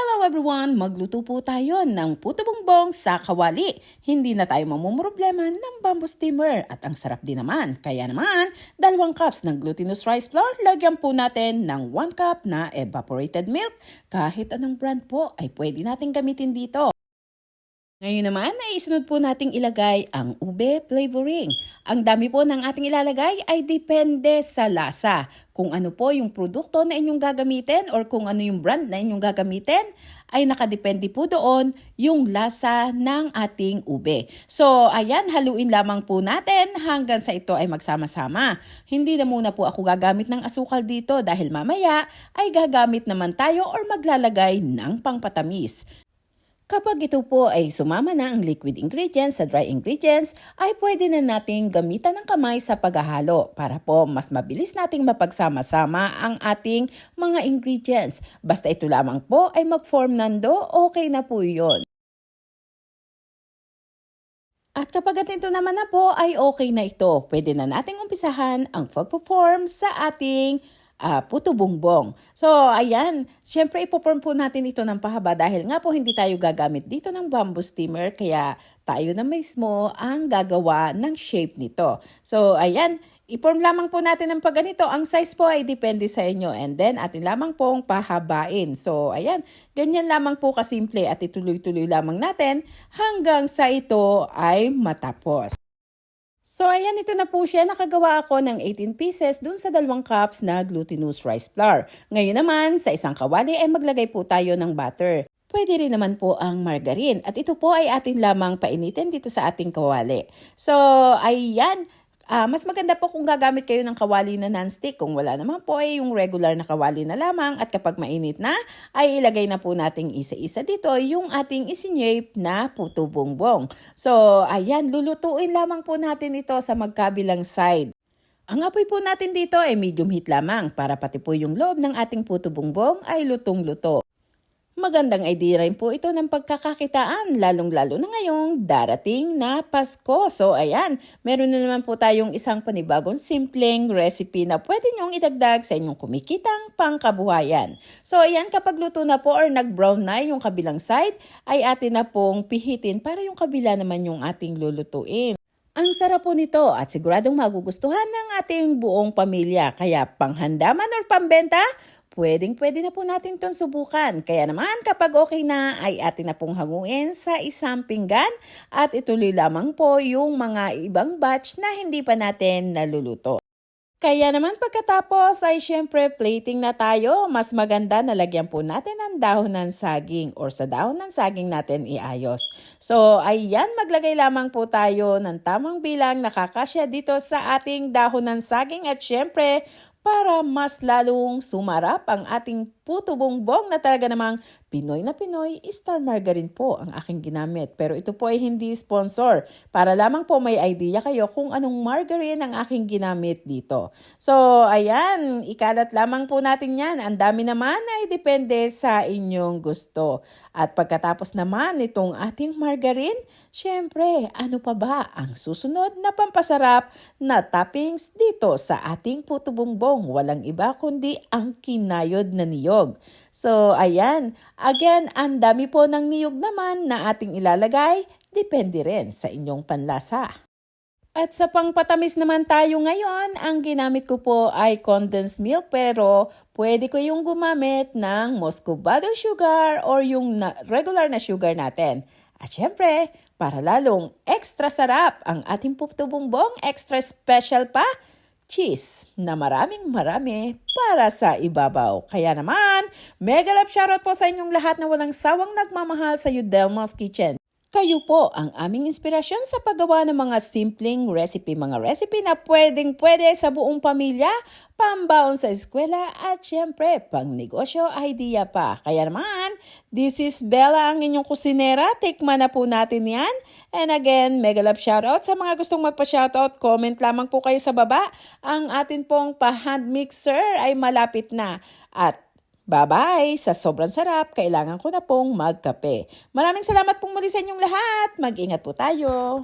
Hello everyone! Magluto po tayo ng puto bongbong sa kawali. Hindi na tayo mamumroblema ng bamboo steamer at ang sarap din naman. Kaya naman, dalawang cups ng glutinous rice flour, lagyan po natin ng 1 cup na evaporated milk. Kahit anong brand po ay pwede natin gamitin dito. Ngayon naman ay isunod po nating ilagay ang ube flavoring. Ang dami po ng ating ilalagay ay depende sa lasa. Kung ano po yung produkto na inyong gagamitin or kung ano yung brand na inyong gagamitin, ay nakadepende po doon yung lasa ng ating ube. So, ayan, haluin lamang po natin hanggang sa ito ay magsama-sama. Hindi na muna po ako gagamit ng asukal dito dahil mamaya ay gagamit naman tayo or maglalagay ng pangpatamis. Kapag ito po ay sumama na ang liquid ingredients sa dry ingredients, ay pwede na nating gamitan ng kamay sa paghahalo para po mas mabilis nating mapagsama-sama ang ating mga ingredients. Basta ito lamang po ay mag-form ng dough, okay na po yon. At kapag ito naman na po ay okay na ito, pwede na nating umpisahan ang pagpo-form sa ating ah, puto bongbong. So, ayan, syempre ipoform po natin ito ng pahaba dahil nga po hindi tayo gagamit dito ng bamboo steamer kaya tayo na mismo ang gagawa ng shape nito. So, ayan, i-form lamang po natin ng pagganito. Ang size po ay depende sa inyo and then atin lamang pong pahabain. So, ayan, ganyan lamang po kasimple at ituloy-tuloy lamang natin hanggang sa ito ay matapos. So ayan, ito na po siya. Nakagawa ako ng 18 pieces dun sa dalawang cups na glutinous rice flour. Ngayon naman, sa isang kawali ay maglagay po tayo ng butter. Pwede rin naman po ang margarine. At ito po ay atin lamang painitin dito sa ating kawali. So, ayan. Ah, mas maganda po kung gagamit kayo ng kawali na non-stick. Kung wala naman po ay yung regular na kawali na lamang at kapag mainit na, ay ilagay na po nating isa-isa dito yung ating isinyep na puto bongbong. So, ayan, lulutuin lamang po natin ito sa magkabilang side. Ang apoy po natin dito ay medium heat lamang para pati po yung loob ng ating puto bongbong ay lutong-luto. Magandang idea rin po ito ng pagkakakitaan, lalong-lalo na ngayong darating na Pasko. So ayan, meron na naman po tayong isang panibagong simpleng recipe na pwede nyong idagdag sa inyong kumikitang pangkabuhayan. So ayan, kapag luto na po or nag-brown na yung kabilang side, ay atin na pong pihitin para yung kabila naman yung ating lulutuin. Ang sarap po nito at siguradong magugustuhan ng ating buong pamilya. Kaya panghandaman or pambenta, pwedeng pwede na po natin itong subukan. Kaya naman kapag okay na ay atin na pong hanguin sa isang pinggan at ituloy lamang po yung mga ibang batch na hindi pa natin naluluto. Kaya naman pagkatapos ay syempre plating na tayo. Mas maganda na lagyan po natin ng dahon ng saging or sa dahon ng saging natin iayos. So ayan, maglagay lamang po tayo ng tamang bilang nakakasya dito sa ating dahon ng saging at syempre para mas lalong sumarap ang ating puto bongbong na talaga namang Pinoy na Pinoy, star margarine po ang aking ginamit. Pero ito po ay hindi sponsor. Para lamang po may idea kayo kung anong margarine ang aking ginamit dito. So, ayan, ikalat lamang po natin yan. Ang dami naman ay depende sa inyong gusto. At pagkatapos naman itong ating margarine, syempre, ano pa ba ang susunod na pampasarap na toppings dito sa ating puto bongbong? Walang iba kundi ang kinayod na niyog. So, ayan. Again, ang dami po ng niyog naman na ating ilalagay. Depende rin sa inyong panlasa. At sa pangpatamis naman tayo ngayon, ang ginamit ko po ay condensed milk pero pwede ko yung gumamit ng muscovado sugar or yung na- regular na sugar natin. At syempre, para lalong extra sarap ang ating puto bongbong, extra special pa, cheese na maraming marami para sa ibabaw. Kaya naman, mega love shoutout po sa inyong lahat na walang sawang nagmamahal sa Udelma's Kitchen. Kayo po ang aming inspirasyon sa paggawa ng mga simpleng recipe. Mga recipe na pwedeng pwede sa buong pamilya, pambaon sa eskwela at syempre pang negosyo idea pa. Kaya naman, this is Bella ang inyong kusinera. Tikman na po natin yan. And again, mega love shoutout sa mga gustong magpa-shoutout. Comment lamang po kayo sa baba. Ang atin pong pa-hand mixer ay malapit na. At Bye-bye! Sa sobrang sarap, kailangan ko na pong magkape. Maraming salamat pong muli sa inyong lahat. Mag-ingat po tayo.